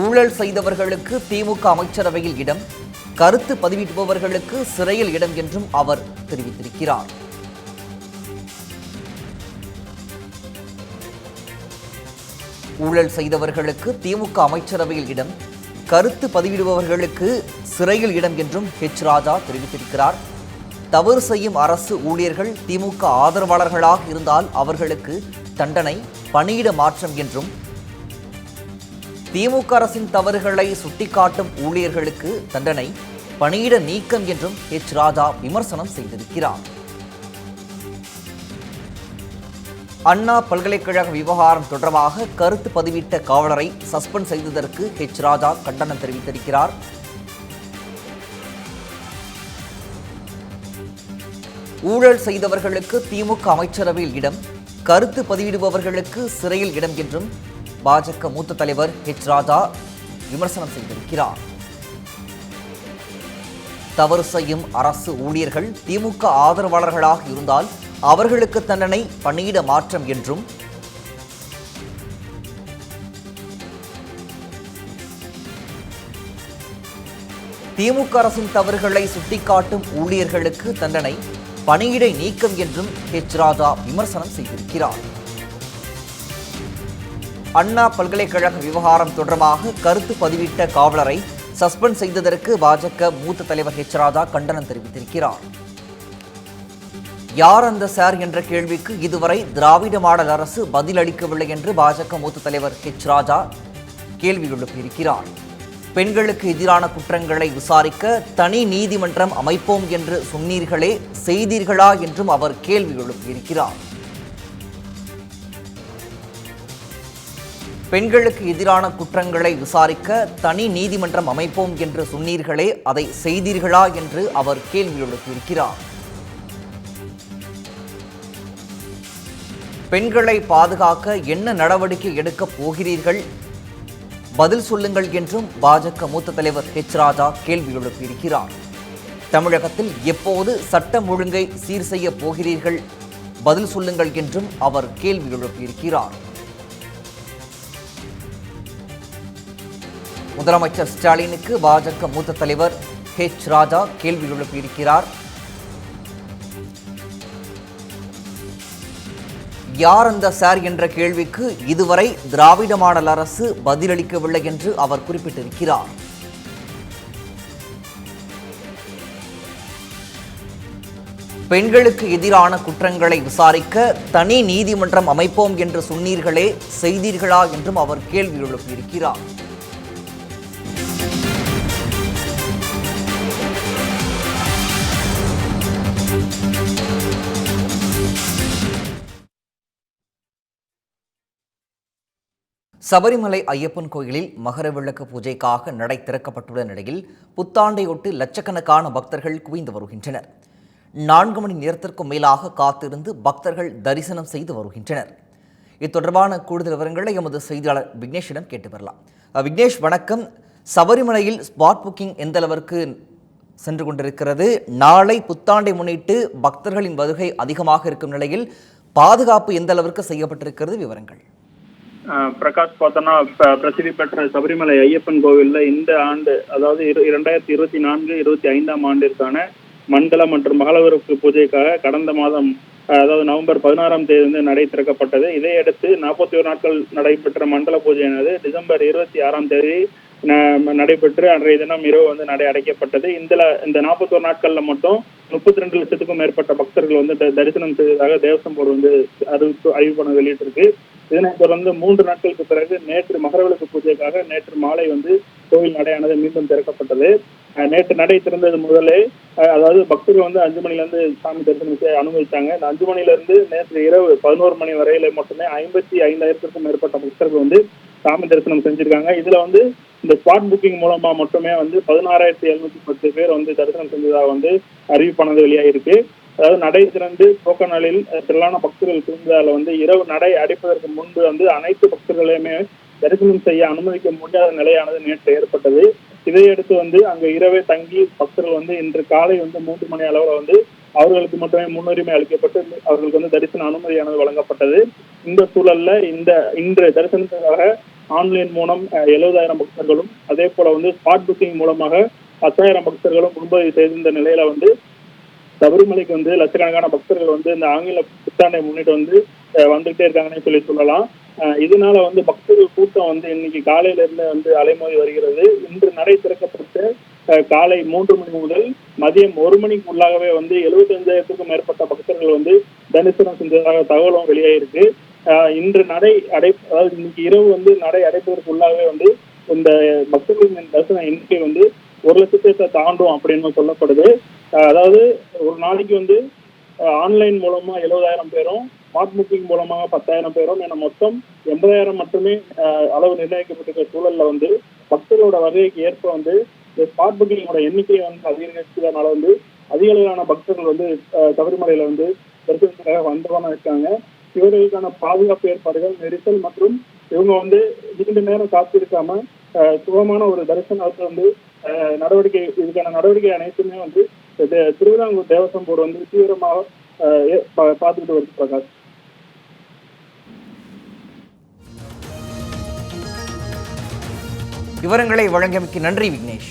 ஊழல் செய்தவர்களுக்கு திமுக அமைச்சரவையில் இடம் கருத்து பதிவிடுபவர்களுக்கு சிறையில் இடம் என்றும் அவர் தெரிவித்திருக்கிறார். ஊழல் செய்தவர்களுக்கு திமுக அமைச்சரவையில் இடம் கருத்து பதிவிடுபவர்களுக்கு சிறையில் இடம் என்றும் ஹெச் ராஜா தெரிவித்திருக்கிறார். தவறு செய்யும் அரசு ஊழியர்கள் திமுக ஆதரவாளர்களாக இருந்தால் அவர்களுக்கு தண்டனை பணியிட மாற்றம் என்றும் திமுக அரசின் தவறுகளை சுட்டிக்காட்டும் ஊழியர்களுக்கு தண்டனை பணியிட நீக்கம் என்றும் ஹெச் ராஜா விமர்சனம் செய்திருக்கிறார். அண்ணா பல்கலைக்கழக விவகாரம் தொடர்பாக கருத்து பதிவிட்ட காவலரை சஸ்பெண்ட் செய்ததற்கு ஹெச் ராஜா கண்டனம் தெரிவித்திருக்கிறார். ஊழல் செய்தவர்களுக்கு திமுக அமைச்சரவையில் இடம் கருத்து பதிவிடுபவர்களுக்கு சிறையில் இடம் என்றும் பாஜக மூத்த தலைவர் ஹெச் ராஜா விமர்சனம் செய்திருக்கிறார். தவறு செய்யும் அரசு ஊழியர்கள் திமுக ஆதரவாளர்களாக இருந்தால் அவர்களுக்கு தண்டனை பணியிட மாற்றம் என்றும் திமுக அரசின் தவறுகளை சுட்டிக்காட்டும் ஊழியர்களுக்கு தண்டனை பணியிடை நீக்கம் என்றும் ஹெச் ராஜா விமர்சனம் செய்திருக்கிறார். அண்ணா பல்கலைக்கழக விவகாரம் தொடர்பாக கருத்து பதிவிட்ட காவலரை சஸ்பெண்ட் செய்ததற்கு பாஜக மூத்த தலைவர் ஹெச் ராஜா கண்டனம் தெரிவித்திருக்கிறார். யார் அந்த சார் என்ற கேள்விக்கு இதுவரை திராவிட மாடல் அரசு பதிலளிக்கவில்லை என்று பாஜக மூத்த தலைவர் ஹெச் ராஜா கேள்வி எழுப்பியிருக்கிறார் பெண்களுக்கு எதிரான குற்றங்களை விசாரிக்க தனி நீதிமன்றம் அமைப்போம் என்று சொன்னீர்களே செய்தீர்களா என்றும் அவர் கேள்வி எழுப்பியிருக்கிறார் பெண்களுக்கு எதிரான குற்றங்களை விசாரிக்க தனி நீதிமன்றம் அமைப்போம் என்று சொன்னீர்களே அதை செய்தீர்களா என்று அவர் கேள்வி எழுப்பியிருக்கிறார் பெண்களை பாதுகாக்க என்ன நடவடிக்கை எடுக்கப் போகிறீர்கள்? பதில் சொல்லுங்கள் என்றும் பாஜக மூத்த தலைவர் ஹெச் ராஜா கேள்வி எழுப்பியிருக்கிறார் தமிழகத்தில் எப்போது சட்டம் ஒழுங்கை சீர் செய்ய போகிறீர்கள்? பதில் சொல்லுங்கள் என்றும் அவர் கேள்வி எழுப்பியிருக்கிறார் முதலமைச்சர் ஸ்டாலினுக்கு பாஜக மூத்த தலைவர் ஹெச் ராஜா கேள்வி எழுப்பியிருக்கிறார் யார் அந்த சார் என்ற கேள்விக்கு இதுவரை திராவிட மாடல் அரசு பதிலளிக்கவில்லை என்று அவர் குறிப்பிட்டிருக்கிறார். பெண்களுக்கு எதிரான குற்றங்களை விசாரிக்க தனி நீதிமன்றம் அமைப்போம் என்று சொன்னீர்களே செய்தீர்களா என்றும் அவர் கேள்வி எழுப்பியிருக்கிறார். சபரிமலை ஐயப்பன் கோயிலில் மகர விளக்கு பூஜைக்காக நடை திறக்கப்பட்டுள்ள நிலையில் புத்தாண்டையொட்டு லட்சக்கணக்கான பக்தர்கள் குவிந்து வருகின்றனர். நான்கு மணி நேரத்திற்கும் மேலாக காத்திருந்து பக்தர்கள் தரிசனம் செய்து வருகின்றனர். இது தொடர்பான கூடுதல் விவரங்களை எமது செய்தியாளர் விக்னேஷிடம் கேட்டு வரலாம். விக்னேஷ் வணக்கம். சபரிமலையில் ஸ்பாட் புக்கிங் எந்த அளவிற்கு சென்று கொண்டிருக்கிறது? நாளை புத்தாண்டை முன்னிட்டு பக்தர்களின் வருகை அதிகமாக இருக்கும் நிலையில் பாதுகாப்பு எந்த அளவிற்கு செய்யப்பட்டிருக்கிறது? விவரங்கள். பிரகாஷ் பார்த்தோன்னா பிரசித்தி பெற்ற சபரிமலை ஐயப்பன் கோவில்ல இந்த ஆண்டு அதாவது இரு- இரண்டாயிரத்தி இருபத்தி நான்கு இருபத்தி ஐந்தாம் ஆண்டிற்கான மண்டல மற்றும் மகளவிற்கு பூஜைக்காக கடந்த மாதம் அதாவது நவம்பர் பதினாறாம் தேதி வந்து நடை திறக்கப்பட்டது. இதையடுத்து நாற்பத்தி ஒரு நாட்கள் நடைபெற்ற மண்டல பூஜையானது டிசம்பர் இருபத்தி ஆறாம் தேதி நடைபெற்று அன்றைய தினம் இரவு வந்து நடை அடைக்கப்பட்டது. இந்த இந்த நாற்பத்தோரு நாட்கள்ல மட்டும் முப்பத்தி ரெண்டு லட்சத்துக்கும் மேற்பட்ட பக்தர்கள் வந்து த- தரிசனம் செய்ததாக தேவசம் போர்டு வந்து அறிவிப்பு அறிவிப்பணம் வெளியிட்டிருக்கு. இதனைத் தொடர்ந்து மூன்று நாட்களுக்கு பிறகு நேற்று மகரவிளக்கு பூஜைக்காக நேற்று மாலை வந்து கோவில் நடையானது மீண்டும் திறக்கப்பட்டது. நேற்று நடை திறந்தது முதலே அதாவது பக்தர்கள் வந்து அஞ்சு மணில இருந்து சாமி தரிசனம் செய்ய அனுமதித்தாங்க இந்த அஞ்சு மணில இருந்து நேற்று இரவு பதினோரு மணி வரையில மட்டுமே ஐம்பத்தி ஐந்தாயிரத்திற்கும் மேற்பட்ட பக்தர்கள் வந்து சாமி தரிசனம் செஞ்சிருக்காங்க. இதுல வந்து இந்த ஸ்பாட் புக்கிங் மூலமா மட்டுமே வந்து பதினாறாயிரத்தி எழுநூத்தி பத்து பேர் வந்து தரிசனம் செஞ்சதாக வந்து அறிவிப்பானது வெளியாயிருக்கு. அதாவது நடை திறந்து போக்கநாளில் திரளான பக்தர்கள் திருந்ததால வந்து இரவு நடை அடைப்பதற்கு முன்பு வந்து அனைத்து பக்தர்களையுமே தரிசனம் செய்ய அனுமதிக்க முடியாத நிலையானது நேற்று ஏற்பட்டது. இதையடுத்து வந்து அங்கு இரவே தங்கி பக்தர்கள் வந்து இன்று காலை வந்து மூன்று மணி அளவுல வந்து அவர்களுக்கு மட்டுமே முன்னுரிமை அளிக்கப்பட்டு அவர்களுக்கு வந்து தரிசன அனுமதியானது வழங்கப்பட்டது. இந்த சூழல்ல இந்த இன்று தரிசனத்துக்காக ஆன்லைன் மூலம் எழுபதாயிரம் பக்தர்களும் அதே போல வந்து ஸ்பாட் புக்கிங் மூலமாக பத்தாயிரம் பக்தர்களும் முன்பதிவு செய்திருந்த நிலையில வந்து சபரிமலைக்கு வந்து லட்சக்கணக்கான பக்தர்கள் வந்து இந்த ஆங்கில புத்தாண்டை முன்னிட்டு வந்து வந்துகிட்டே இருக்காங்கன்னு சொல்லி சொல்லலாம். அஹ், இதனால வந்து பக்தர்கள் கூட்டம் வந்து இன்னைக்கு காலையில இருந்து வந்து அலைமோதி வருகிறது. இன்று நடை திறக்கப்பட்டு காலை மூன்று மணி முதல் மதியம் ஒரு மணிக்கு உள்ளாகவே வந்து எழுபத்தஞ்சாயிரத்துக்கும் மேற்பட்ட பக்தர்கள் வந்து தரிசனம் செஞ்சதாக தகவலும் வெளியாயிருக்கு. இன்று நடை அடை அதாவது இன்னைக்கு இரவு வந்து நடை அடைப்பதற்கு உள்ளாகவே வந்து இந்த பக்தர்களின் தரிசன எண்ணிக்கை வந்து ஒரு லட்சத்தை தாண்டும் அப்படின்னு சொல்லப்படுது. அதாவது ஒரு நாளைக்கு வந்து ஆன்லைன் மூலமா எழுபதாயிரம் பேரும் ஸ்மார்ட் புக்கிங் மூலமாக பத்தாயிரம் பேரும் என மொத்தம் எண்பதாயிரம் மட்டுமே அளவு நிர்ணயிக்கப்பட்டிருக்க சூழல்ல வந்து பக்தர்களோட வகைக்கு ஏற்ப வந்து இந்த ஸ்மார்ட் புக்கிங்கோட எண்ணிக்கையை வந்து அதிகரிச்சதுனால வந்து அதிக அளவிலான பக்தர்கள் வந்து சபரிமலையில வந்து தரிசனத்துக்காக வந்தவன இருக்காங்க. இவர்களுக்கான பாதுகாப்பு ஏற்பாடுகள் நெரிசல் மற்றும் இவங்க வந்து நீண்ட நேரம் காத்திருக்காம சுகமான ஒரு தரிசனத்தை வந்து நடவடிக்கை இதுக்கான நடவடிக்கை அனைத்துமே வந்து திருவிதாங்கூர் தேவசம் போர்டு வந்து தீவிரமாக அஹ், பா- பார்த்துக்கிட்டு வருது பிரகாஷ். விவரங்களை வழங்கியமைக்கு நன்றி விக்னேஷ்.